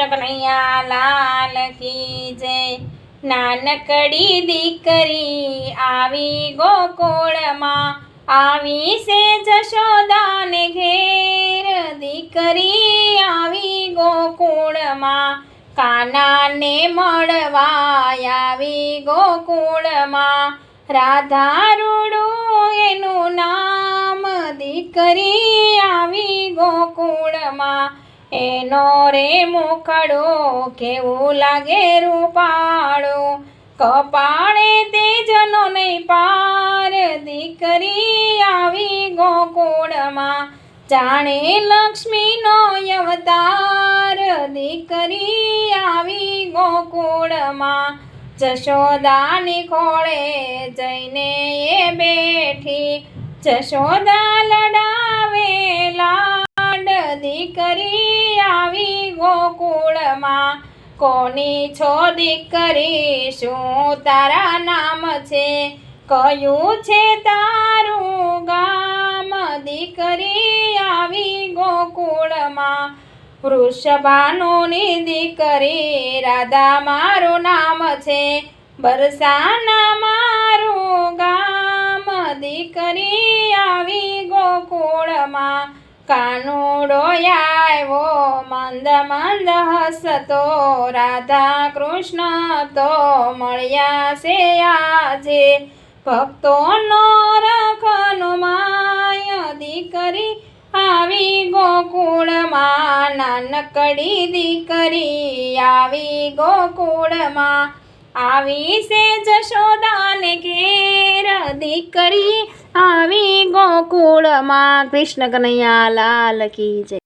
કૃષ્ણ કનૈયા લાલ કી જય। નાનકડી દીકરી આવી ગોકુળમાં, આવી છે જશોદાને ઘેર। દીકરી આવી ગોકુળમાં, કાનાને મળવા આવી ગોકુળમાં। રાધા રૂડું એનું નામ, દીકરી આવી ગોકુળમાં। એનો રે મુખડો કેવું લાગે રૂપાળો. કપાળે તેજનો નહીં પાર, દીકરી આવી ગોકુળમાં. જાણે લક્ષ્મીનો અવતાર, દીકરી આવી ગોકુળમાં. જશોદાની ખોળે જઈને એ બેઠી. જશોદા લડાવે ગોકુળમાં કોની છો દીકરી શું તારા નામ છે? કયું છે તારું ગામ? દીકરી આવી ગોકુળમાં. વૃષભાનુની દીકરી રાધા મારું નામ છે. બરસાના મારું ગામ. દીકરી આવી ગોકુળમાં. કાનુડો આવ્યો મંદ મંદ હસતો રાધા કૃષ્ણ તો મળ્યા છે આજે. ભક્તોનો રખનો માય દીકરી આવી ગોકુળમાં, નાનકડી દીકરી આવી ગોકુળમાં. આવી છે જશોદાને ઘેર, દીકરી આવી ગોકુળમાં. કૃષ્ણ કનૈયા લાલ કી જય.